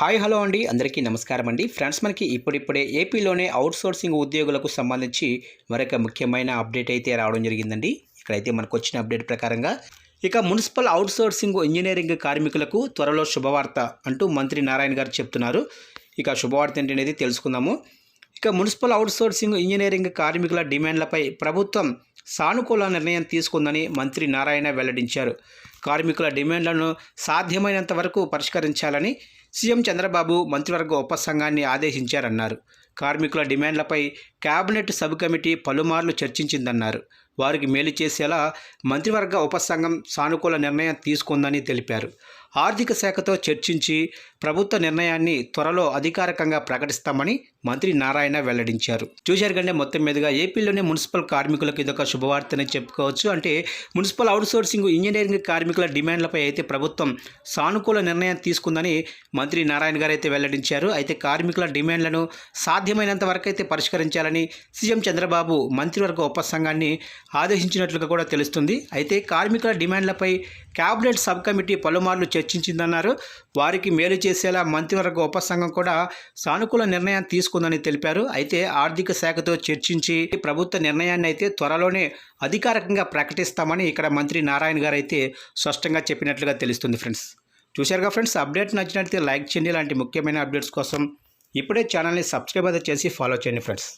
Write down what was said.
Hi hello అండి. అందరికీ నమస్కారం అండి. ఫ్రెండ్స్ మనకి ఇప్పుడిప్పుడే ఏపీలోనే అవుట్సోర్సింగ్ ఉద్యోగులకు సంబంధించి మరొక ముఖ్యమైన అప్డేట్ అయితే రావడం జరిగిందండి. ఇక్కడైతే మనకు వచ్చిన అప్డేట్ ప్రకారంగా ఇక మున్సిపల్ అవుట్సోర్సింగ్ ఇంజనీరింగ్ కార్మికులకు త్వరలో శుభవార్త అంటూ మంత్రి నారాయణ గారు చెప్తున్నారు. ఇక శుభవార్త ఏంటనేది తెలుసుకుందాము. ఇక మున్సిపల్ అవుట్సోర్సింగ్ ఇంజనీరింగ్ కార్మికుల డిమాండ్లపై ప్రభుత్వం సానుకూల నిర్ణయం తీసుకుందని మంత్రి నారాయణ వెల్లడించారు. కార్మికుల డిమాండ్లను సాధ్యమైనంత వరకు పరిష్కరించాలని సీఎం చంద్రబాబు మంత్రివర్గ ఉపసంఘాన్ని ఆదేశించారన్నారు. కార్మికుల డిమాండ్లపై కేబినెట్ సబ్ కమిటీ పలుమార్లు చర్చించిందన్నారు. వారికి మేలు చేసేలా మంత్రివర్గ ఉపసంఘం సానుకూల నిర్ణయం తీసుకుందని తెలిపారు. ఆర్థిక శాఖతో చర్చించి ప్రభుత్వ నిర్ణయాన్ని త్వరలో అధికారికంగా ప్రకటిస్తామని మంత్రి నారాయణ వెల్లడించారు. చూశారు కంటే మొత్తం మీదుగా ఏపీలోనే మున్సిపల్ కార్మికులకు ఇదొక శుభవార్తని చెప్పుకోవచ్చు. అంటే మున్సిపల్ అవుట్సోర్సింగ్ ఇంజనీరింగ్ కార్మికుల డిమాండ్లపై అయితే ప్రభుత్వం సానుకూల నిర్ణయం తీసుకుందని మంత్రి నారాయణ గారు అయితే వెల్లడించారు. అయితే కార్మికుల డిమాండ్లను సాధ్యమైనంత వరకు అయితే పరిష్కరించాలని సీఎం చంద్రబాబు మంత్రివర్గ ఉపసంఘాన్ని ఆదేశించినట్లుగా కూడా తెలుస్తుంది. అయితే కార్మికుల డిమాండ్లపై కేబినెట్ సబ్ కమిటీ పలుమార్లు చర్చించిందన్నారు. వారికి మేలు చేసేలా మంత్రివర్గ ఉపసంఘం కూడా సానుకూల నిర్ణయం తీసుకుందని తెలిపారు. అయితే ఆర్థిక శాఖతో చర్చించి ప్రభుత్వ నిర్ణయాన్ని అయితే త్వరలోనే అధికారికంగా ప్రకటిస్తామని ఇక్కడ మంత్రి నారాయణ గారు అయితే స్పష్టంగా చెప్పినట్లుగా తెలుస్తుంది ఫ్రెండ్స్. చూశారుగా ఫ్రెండ్స్ అప్డేట్ నచ్చినట్లయితే లైక్ చేయండి. ఇలాంటి ముఖ్యమైన అప్డేట్స్ కోసం ఇప్పుడే ఛానల్ని సబ్స్క్రైబ్ అయితే చేసి ఫాలో చేయండి ఫ్రెండ్స్.